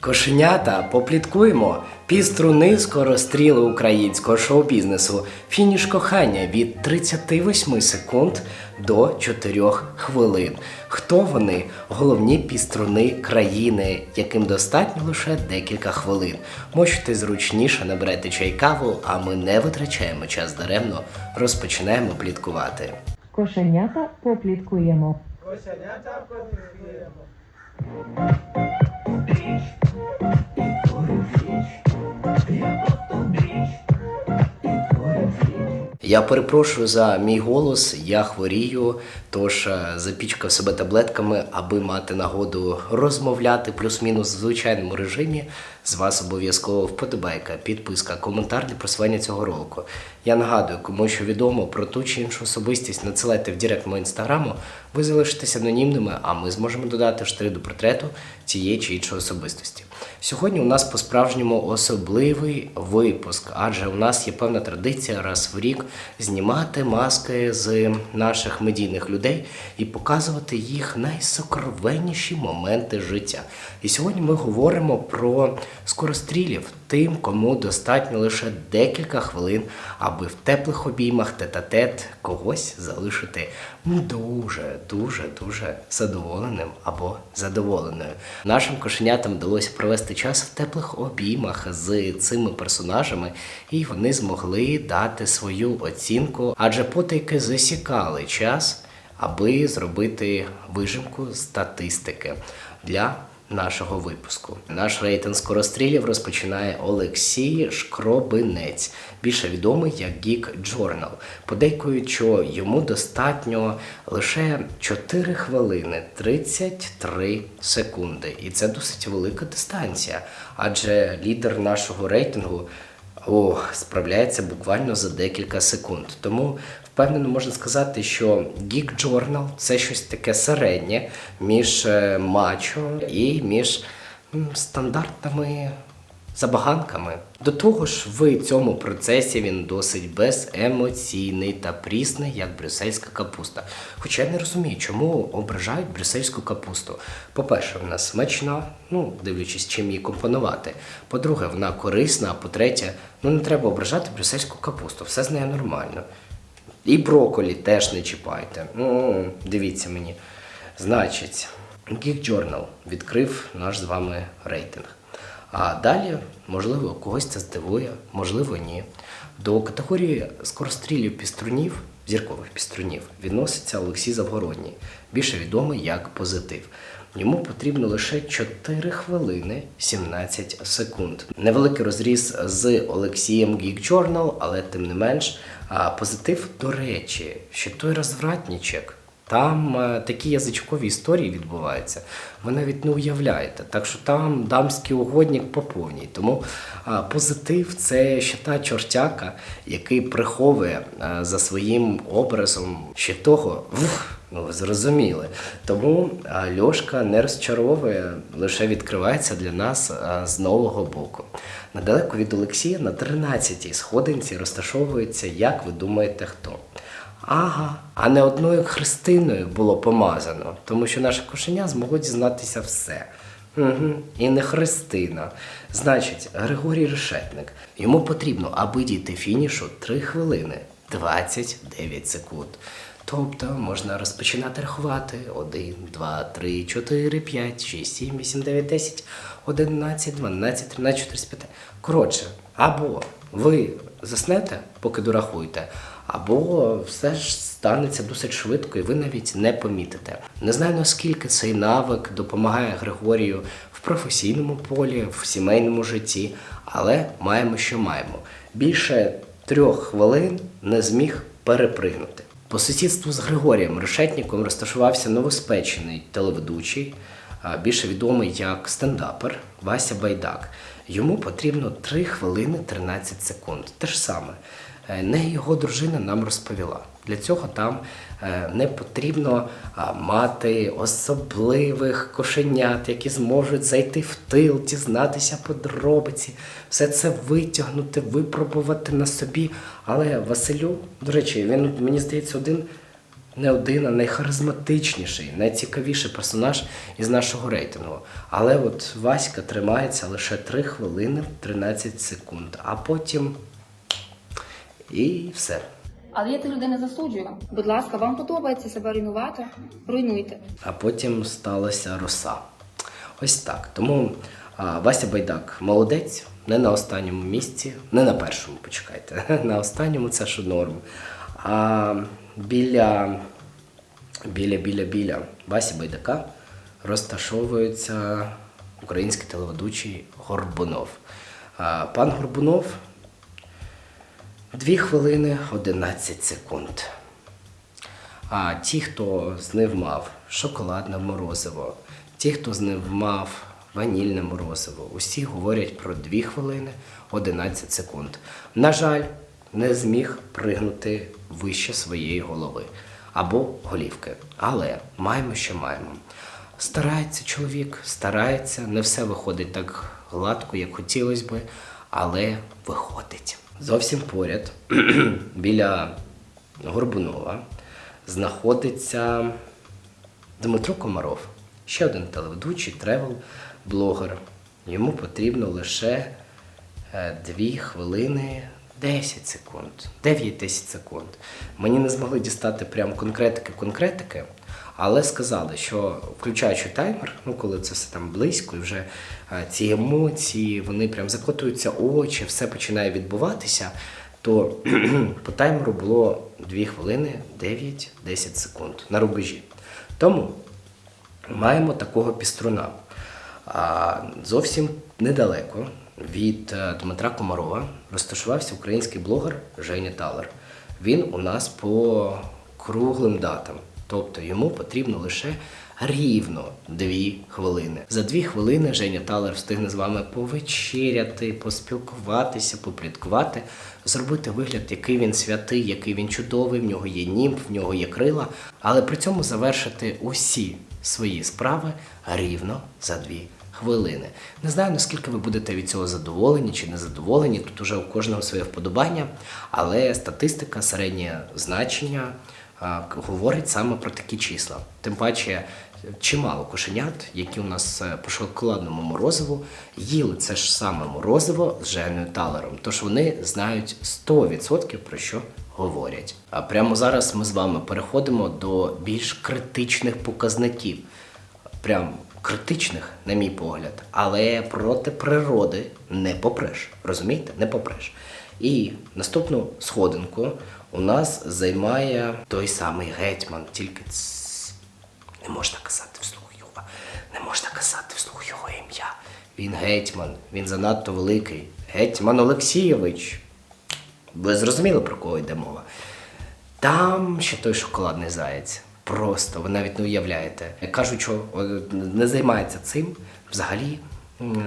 Кошенята, попліткуємо. Півструни скоростріли українського шоу-бізнесу. Фініш кохання від 38 секунд до 4 хвилин. Хто вони? Головні півструни країни, яким достатньо лише декілька хвилин. Можете зручніше наберете чай каву, а ми не витрачаємо час даремно. Розпочинаємо пліткувати. Кошенята попліткуємо. Я перепрошую за мій голос, я хворію, тож е, запічкав себе таблетками, аби мати нагоду розмовляти плюс-мінус в звичайному режимі. З вас обов'язково вподобайка, підписка, коментар для просування цього ролику. Я нагадую, кому що відомо про ту чи іншу особистість, надсилайте в директ мого інстаграму, ви залишитесь анонімними, а ми зможемо додати штри до портрету цієї чи іншої особистості. Сьогодні у нас по-справжньому особливий випуск, адже у нас є певна традиція раз в рік знімати маски з наших медійних людей і показувати їх найсокровенніші моменти життя. І сьогодні ми говоримо про скорострілів, тим, кому достатньо лише декілька хвилин, аби в теплих обіймах тет-а-тет когось залишити дуже, дуже, дуже задоволеним або задоволеною. Нашим кошенятам вдалося провести час в теплих обіймах з цими персонажами, і вони змогли дати свою оцінку, адже потайки засікали час, аби зробити вижимку статистики для нашого випуску. Наш рейтинг скорострілів розпочинає Олексій Шкробинець, більше відомий як Geek Journal. Подейкують, що йому достатньо лише 4 хвилини 33 секунди. І це досить велика дистанція, адже лідер нашого рейтингу о, справляється буквально за декілька секунд. Тому впевнено можна сказати, що Geek Journal – це щось таке середнє між е, мачо і між стандартними забаганками. До того ж, в цьому процесі він досить беземоційний та прісний, як брюссельська капуста. Хоча я не розумію, чому ображають брюссельську капусту. По-перше, вона смачна, ну, дивлячись, чим її компонувати. По-друге, вона корисна, а по-третє, ну не треба ображати брюссельську капусту, все з нею нормально. І броколі теж не чіпайте. Ну, дивіться мені. Значить, Geek Journal відкрив наш з вами рейтинг. А далі, можливо, когось це здивує, можливо, ні. До категорії скорострілів піструнів, зіркових піструнів, відноситься Олексій Завгородній, більше відомий як позитив. Йому потрібно лише 4 хвилини 17 секунд. Невеликий розріз з Олексієм Geek Journal, але тим не менш, позитив, до речі, що той розвратнічек. Там е, такі язичкові історії відбуваються. Ви навіть не уявляєте. Так що там дамський угодник по повній. Тому позитив це ще та чортяка, який приховує за своїм образом ще того. Ну, ви зрозуміли. Тому Льошка не розчаровує, лише відкривається для нас з нового боку. Недалеко від Олексія на 13-й сходинці розташовується, як ви думаєте, хто? Ага, а не одною Христиною було помазано, тому що наше кошеня змогло дізнатися все. Угу. І не Христина. Значить, Григорій Решетник. Йому потрібно, аби дійти фінішу 3 хвилини 29 секунд. Тобто можна розпочинати рахувати 1, 2, 3, 4, 5, 6, 7, 8, 9, 10, 11, 12, 13, 14, 15. Коротше, або ви заснете, поки дорахуєте, або все ж станеться досить швидко, і ви навіть не помітите. Не знаю наскільки цей навик допомагає Григорію в професійному полі, в сімейному житті, але маємо, що маємо. Більше трьох хвилин не зміг перепригнути. По сусідству з Григорієм Решетніком розташувався новоспечений телеведучий, більше відомий як стендапер Вася Байдак. Йому потрібно 3 хвилини 13 секунд. Те ж саме. Е, Не його дружина нам розповіла. Для цього там е, не потрібно мати особливих кошенят, які зможуть зайти в тил, дізнатися подробиці, все це витягнути, випробувати на собі. Але Василю, до речі, він мені здається один не один, а найхаризматичніший, найцікавіший персонаж із нашого рейтингу. Але от Васька тримається лише 3 хвилини 13 секунд, а потім і все. Але я тих людей не засуджую. Будь ласка, вам подобається себе руйнувати? Руйнуйте. А потім сталася роса. Ось так. Тому а, Вася Байдак молодець, не на останньому місці, не на першому, почекайте. На останньому це ж норм. А біля, біля, біля, біля Васі Байдака розташовується український телеведучий Горбунов. А, пан Горбунов 2 хвилини 11 секунд. А ті, хто з ним мав шоколадне морозиво, ті, хто з ним мав ванільне морозиво, усі говорять про 2 хвилини 11 секунд. На жаль, не зміг пригнути вище своєї голови або голівки. Але маємо, що маємо. Старається чоловік, старається, не все виходить так гладко, як хотілося би, але виходить. Зовсім поряд, біля Горбунова, знаходиться Дмитро Комаров, ще один телеведучий тревел-блогер. Йому потрібно лише 2 хвилини 10 секунд, 9-10 секунд. Мені не змогли дістати прям конкретики-конкретики, але сказали, що включаючи таймер, ну коли це все там близько, і вже е, ці емоції, вони прям закотуються очі, все починає відбуватися, то по таймеру було 2 хвилини 9-10 секунд на рубежі. Тому маємо такого піструна. А зовсім недалеко від е, Дмитра Комарова розташувався український блогер Женя Талер. Він у нас по круглим датам. Тобто йому потрібно лише рівно дві хвилини. За дві хвилини Женя Талер встигне з вами повечеряти, поспілкуватися, попліткувати, зробити вигляд, який він святий, який він чудовий, в нього є німб, в нього є крила, але при цьому завершити усі свої справи рівно за дві хвилини. Не знаю, наскільки ви будете від цього задоволені чи не задоволені. Тут уже у кожного своє вподобання, але статистика, середнє значення говорить саме про такі числа. Тим паче, чимало кошенят, які у нас е, по шоколадному морозиву, їли це ж саме морозиво з Женою Талером. Тож вони знають 100% про що говорять. А прямо зараз ми з вами переходимо до більш критичних показників прям критичних, на мій погляд, але проти природи не попреш. Розумієте? Не попреш. І наступну сходинку у нас займає той самий гетьман, тільки ц- не можна казати вслух його, не можна казати вслух його ім'я. Він гетьман, він занадто великий. Гетьман Олексійович. Ви зрозуміли, про кого йде мова? Там ще той шоколадний заєць. Просто ви навіть не уявляєте. Кажуть, що не займається цим взагалі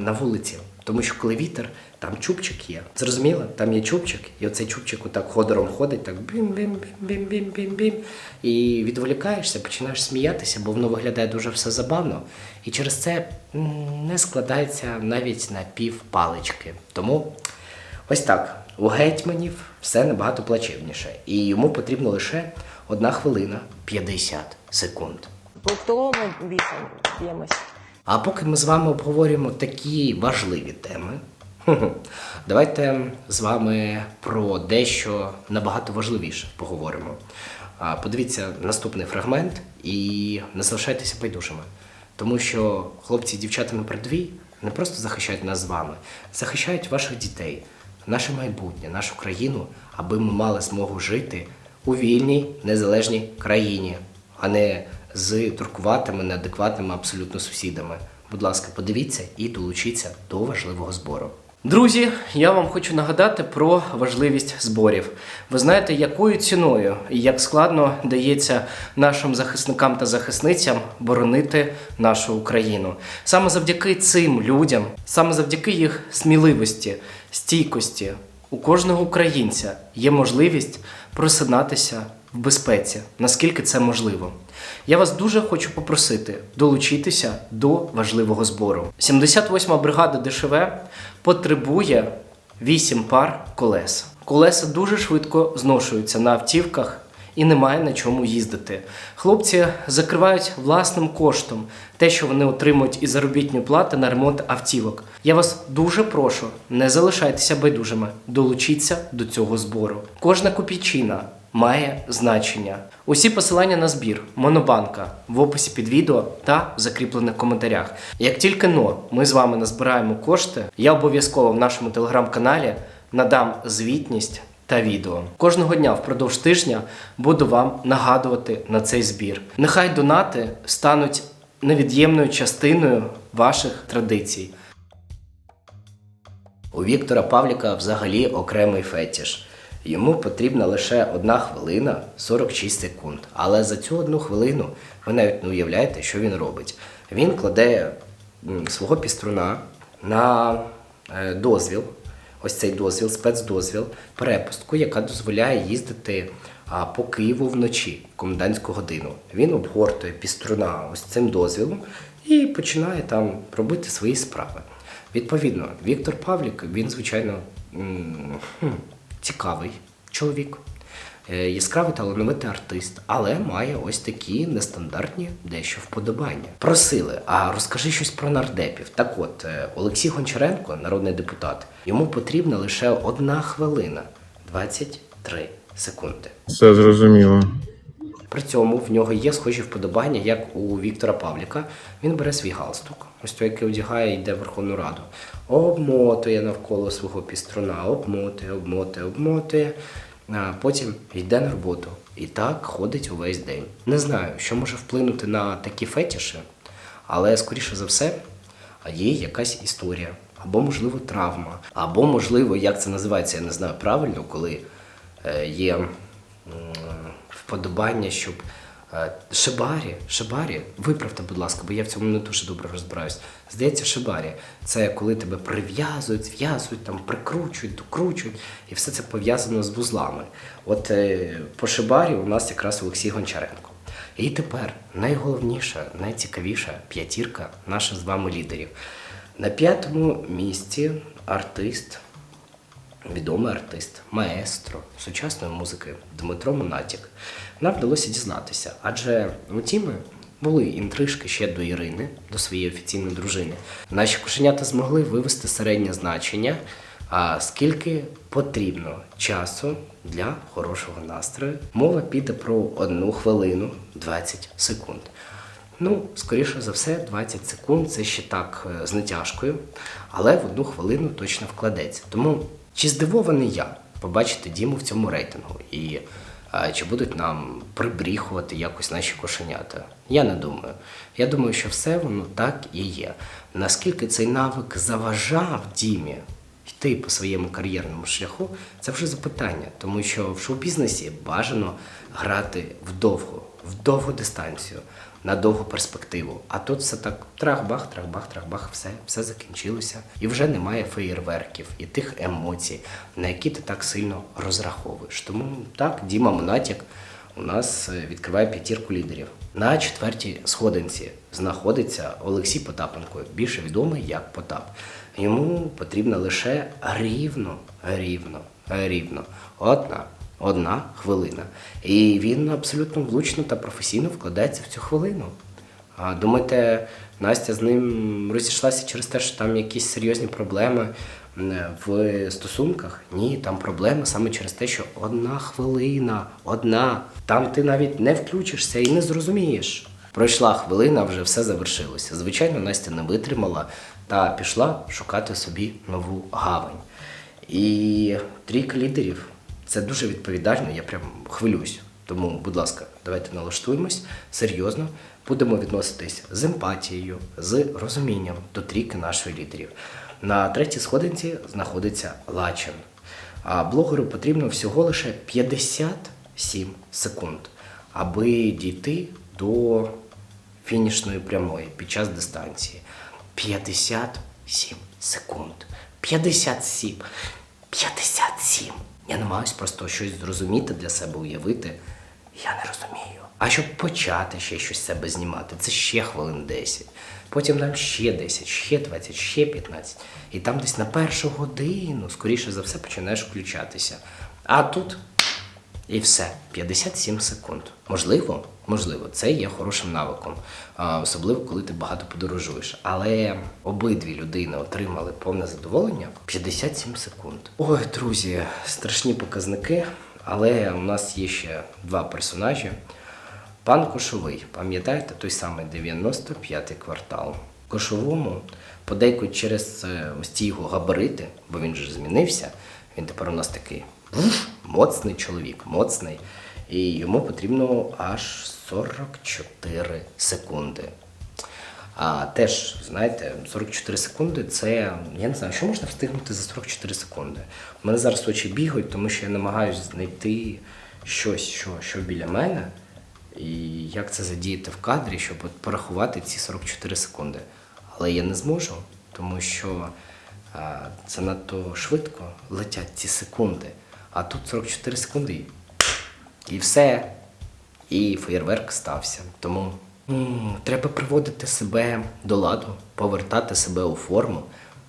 на вулиці. Тому що коли вітер, там чубчик є. Зрозуміло? Там є чубчик, і оцей чубчик отак ходором ходить, так бім-бім-бім-бім-бім-бім. І відволікаєшся, починаєш сміятися, бо воно виглядає дуже все забавно. І через це не складається навіть на пів палички. Тому Ось так. У гетьманів все набагато плачевніше. І йому потрібно лише 1 хвилина 50 секунд. По столовому більше б'ємось. А поки ми з вами обговорюємо такі важливі теми, давайте з вами про дещо набагато важливіше поговоримо. Подивіться наступний фрагмент і не залишайтеся байдужими. Тому що хлопці і дівчата на передовій не просто захищають нас з вами, захищають ваших дітей, наше майбутнє, нашу країну, аби ми мали змогу жити у вільній незалежній країні, а не з туркуватими, неадекватними абсолютно сусідами. Будь ласка, подивіться і долучіться до важливого збору. Друзі, я вам хочу нагадати про важливість зборів. Ви знаєте, якою ціною і як складно дається нашим захисникам та захисницям боронити нашу Україну. Саме завдяки цим людям, саме завдяки їх сміливості, стійкості, у кожного українця є можливість просинатися в безпеці, наскільки це можливо. Я вас дуже хочу попросити долучитися до важливого збору. 78-ма бригада ДШВ потребує 8 пар колес. Колеса дуже швидко зношуються на автівках, і немає на чому їздити. Хлопці закривають власним коштом те, що вони отримують із заробітної плати на ремонт автівок. Я вас дуже прошу, не залишайтеся байдужими, долучіться до цього збору. Кожна копійчина має значення. Усі посилання на збір Монобанка в описі під відео та в закріплених коментарях. Як тільки но ми з вами назбираємо кошти, я обов'язково в нашому телеграм-каналі надам звітність та відео. Кожного дня впродовж тижня буду вам нагадувати на цей збір. Нехай донати стануть невід'ємною частиною ваших традицій. У Віктора Павліка взагалі окремий фетіш. Йому потрібна лише одна хвилина 46 секунд. Але за цю одну хвилину ви навіть не уявляєте, що він робить. Він кладе свого піструна на е, дозвіл, ось цей дозвіл, спецдозвіл, перепустку, яка дозволяє їздити по Києву вночі, комендантську годину. Він обгортує піструна ось цим дозвілом і починає там робити свої справи. Відповідно, Віктор Павлік, він, звичайно, цікавий чоловік, е, яскравий талановитий артист, але має ось такі нестандартні дещо вподобання. Просили, а розкажи щось про нардепів. Так от, е, Олексій Гончаренко, народний депутат, йому потрібна лише одна хвилина 23 секунди. Все зрозуміло. При цьому в нього є схожі вподобання, як у Віктора Павліка. Він бере свій галстук, ось той, який одягає, йде в Верховну Раду, обмотує навколо свого піструна, обмотує, обмотує, обмотує. А потім йде на роботу. І так ходить увесь день. Не знаю, що може вплинути на такі фетіші, але скоріше за все є якась історія, або, можливо, травма, або, можливо, як це називається, я не знаю правильно, коли е, є вподобання, щоб е, шибарі, шибарі, виправте, будь ласка, бо я в цьому не дуже добре розбираюсь. Здається, шибарі це коли тебе прив'язують, зв'язують, там прикручують, докручують, і все це пов'язано з вузлами. От е, по шибарі у нас якраз Олексій Гончаренко. І тепер найголовніша, найцікавіша п'ятірка наших з вами лідерів. На п'ятому місці артист, відомий артист, маестро сучасної музики Дмитро Монатік. Нам вдалося дізнатися, адже у Тіми були інтрижки ще до Ірини, до своєї офіційної дружини. Наші кошенята змогли вивести середнє значення, а скільки потрібно часу для хорошого настрою. Мова піде про одну хвилину 20 секунд. Ну, скоріше за все, 20 секунд це ще так е, з натяжкою, але в одну хвилину точно вкладеться. Тому чи здивований я побачити Діму в цьому рейтингу? І е, чи будуть нам прибріхувати якось наші кошенята? Я не думаю. Я думаю, що все воно так і є. Наскільки цей навик заважав Дімі йти по своєму кар'єрному шляху, це вже запитання, тому що в шоу-бізнесі бажано грати вдовго, в довгу дистанцію, на довгу перспективу. А тут все так трах-бах, трах-бах, трах-бах, все, все закінчилося. І вже немає феєрверків і тих емоцій, на які ти так сильно розраховуєш. Тому так, Діма Монатік у нас е, відкриває п'ятірку лідерів. На четвертій сходинці знаходиться Олексій Потапенко, більше відомий як Потап. Йому потрібно лише рівно, рівно, рівно одна, одна хвилина. І він абсолютно влучно та професійно вкладається в цю хвилину. А думаєте, Настя з ним розійшлася через те, що там якісь серйозні проблеми в стосунках? Ні, там проблеми саме через те, що одна хвилина, одна. Там ти навіть не включишся і не зрозумієш. Пройшла хвилина, вже все завершилося. Звичайно, Настя не витримала та пішла шукати собі нову гавань. І трійка лідерів це дуже відповідально, я прям хвилююсь. Тому, будь ласка, давайте налаштуємось серйозно, будемо відноситись з емпатією, з розумінням до трійки наших лідерів. На третій сходинці знаходиться Лачин. А блогеру потрібно всього лише 57 секунд, аби дійти до фінішної прямої під час дистанції. 57 секунд. 57. 57. Я намагаюся просто щось зрозуміти для себе, уявити. Я не розумію. А щоб почати ще щось з себе знімати, це ще хвилин 10. Потім нам ще 10, ще 20, ще 15. І там десь на першу годину, скоріше за все, починаєш включатися. А тут І все, 57 секунд. Можливо, можливо, це є хорошим навиком, особливо коли ти багато подорожуєш. Але обидві людини отримали повне задоволення 57 секунд. Ой, друзі, страшні показники. Але у нас є ще два персонажі. Пан Кошовий, пам'ятаєте, той самий 95-й квартал. Кошовому подейкують через е, ось ці його габарити, бо він же змінився. Він тепер у нас такий моцний чоловік, моцний. І йому потрібно аж 44 секунди. А теж, знаєте, 44 секунди це я не знаю, що можна встигнути за 44 секунди. У мене зараз очі бігають, тому що я намагаюся знайти щось, що, що біля мене, і як це задіяти в кадрі, щоб от порахувати ці 44 секунди. Але я не зможу, тому що а, це надто швидко летять ці секунди. А тут 44 секунди і все. І феєрверк стався. Тому треба приводити себе до ладу, повертати себе у форму.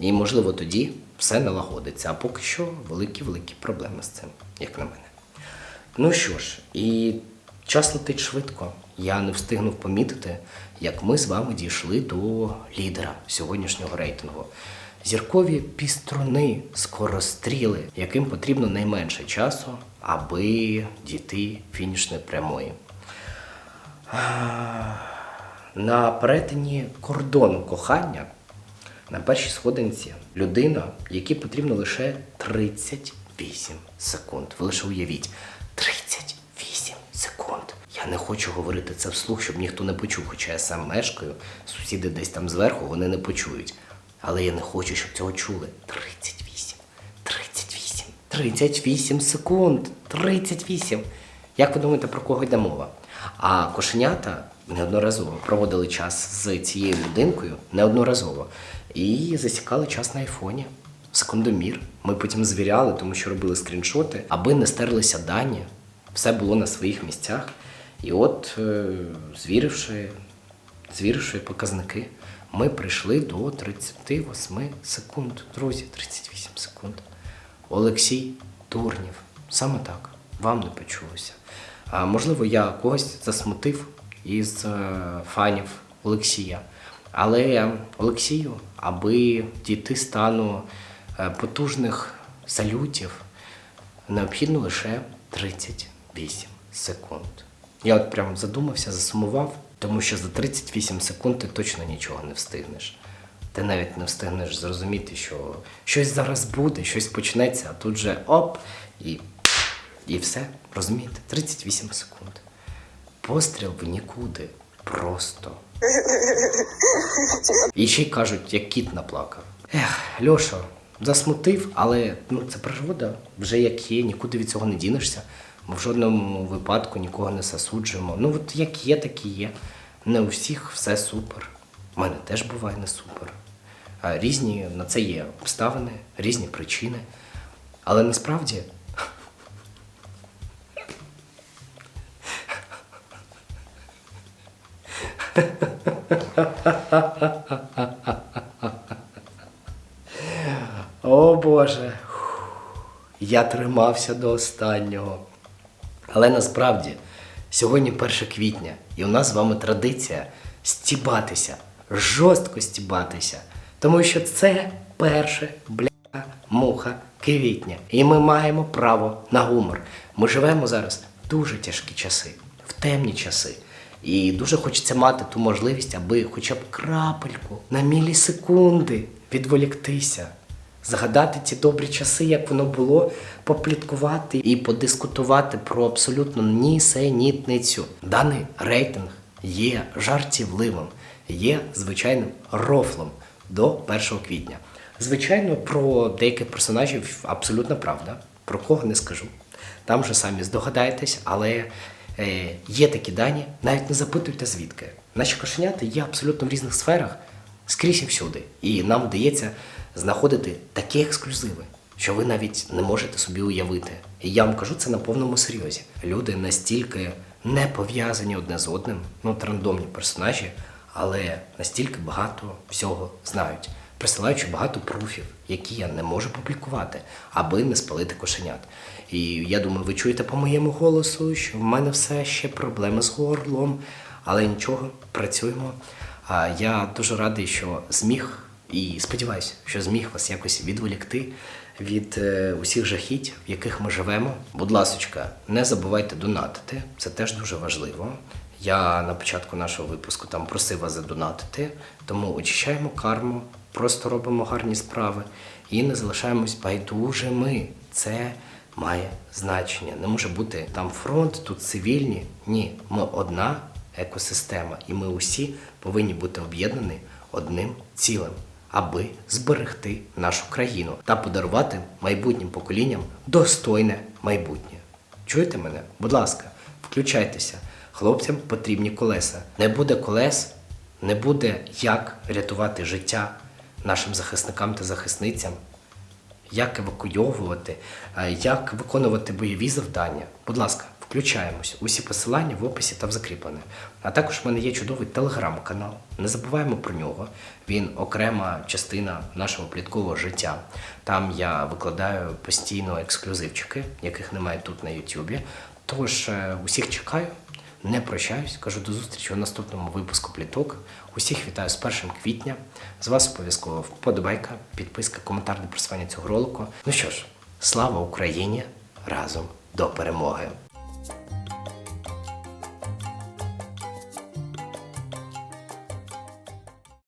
І, можливо, тоді все налагодиться. А поки що великі-великі проблеми з цим, як на мене. Ну що ж, і час летить швидко. Я не встигнув помітити, як ми з вами дійшли до лідера сьогоднішнього рейтингу. Зіркові піструни, скоростріли, яким потрібно найменше часу, аби дійти фінішної прямої. На перетині кордону кохання на першій сходинці людина, якій потрібно лише 38 секунд. Ви лише уявіть, 38 секунд. Я не хочу говорити це вслух, щоб ніхто не почув, хоча я сам мешкаю, сусіди десь там зверху, вони не почують. Але я не хочу, щоб цього чули. 38, 38, 38 секунд, 38. Як ви думаєте, про кого йде мова? А кошенята неодноразово проводили час з цією людинкою, неодноразово, і засікали час на айфоні. Секундомір. Ми потім звіряли, тому що робили скріншоти, аби не стерлися дані. Все було на своїх місцях. І от, е, звіривши, звіривши показники, ми прийшли до 38 секунд. Друзі, 38 секунд. Олексій Турнів. Саме так. Вам не почулося. А можливо, я когось засмутив із е, фанів Олексія. Але Олексію, аби дійти стану е, потужних салютів, необхідно лише 38 секунд. Я от прям задумався, засумував, тому що за 38 секунд ти точно нічого не встигнеш. Ти навіть не встигнеш зрозуміти, що щось зараз буде, щось почнеться, а тут же оп, і, і все. Розумієте? 38 секунд. Постріл в нікуди. Просто. І ще й кажуть, як кіт наплакав. Ех, Льошо, засмутив, але ну, це природа, вже як є, нікуди від цього не дінешся. Ми в жодному випадку нікого не засуджуємо. Ну, от як є, так і є. Не у всіх все супер. У мене теж буває не супер. А різні на це є обставини, різні причини. Але насправді О Боже, я тримався до останнього. Але насправді сьогодні 1 квітня, і у нас з вами традиція стібатися, жорстко стібатися. Тому що це перше бля муха квітня. І ми маємо право на гумор. Ми живемо зараз в дуже тяжкі часи, в темні часи. І дуже хочеться мати ту можливість, аби хоча б крапельку на мілісекунди відволіктися, згадати ті добрі часи, як воно було, попліткувати і подискутувати про абсолютно нісенітницю. Даний рейтинг є жартівливим, є звичайним рофлом до 1 квітня. Звичайно, про деяких персонажів абсолютно правда. Про кого не скажу. Там вже самі здогадаєтесь, але е, є такі дані, навіть не запитуйте звідки. Наші кошенята є абсолютно в різних сферах, скрізь і всюди. І нам вдається знаходити такі ексклюзиви, що ви навіть не можете собі уявити. І я вам кажу це на повному серйозі. Люди настільки не пов'язані одне з одним, ну, от рандомні персонажі, але настільки багато всього знають. присилаючи багато пруфів, які я не можу публікувати, аби не спалити кошенят. І я думаю, ви чуєте по моєму голосу, що в мене все ще проблеми з горлом, але нічого, працюємо. Я дуже радий, що зміг і сподіваюся, що зміг вас якось відволікти від е, усіх жахіть, в яких ми живемо. Будь ласочка, не забувайте донатити, це теж дуже важливо. Я на початку нашого випуску там просив вас задонатити, тому очищаємо карму, просто робимо гарні справи і не залишаємось байдужими. Це має значення. Не може бути там фронт, тут цивільні. Ні, ми одна екосистема, і ми усі повинні бути об'єднані одним цілим, аби зберегти нашу країну та подарувати майбутнім поколінням достойне майбутнє. Чуєте мене? Будь ласка, включайтеся. Хлопцям потрібні колеса. Не буде колес, не буде як рятувати життя нашим захисникам та захисницям, як евакуйовувати, е, як виконувати бойові завдання. Будь ласка, включаємось. Усі посилання в описі та в закріплене. А також в мене є чудовий телеграм-канал. Не забуваємо про нього. Він окрема частина нашого пліткового життя. Там я викладаю постійно ексклюзивчики, яких немає тут на Ютубі. Тож е, усіх чекаю. Не прощаюсь, кажу до зустрічі у наступному випуску пліток. Усіх вітаю з 1 квітня. З вас обов'язково вподобайка, підписка, коментар до просування цього ролику. Ну що ж, слава Україні! Разом до перемоги!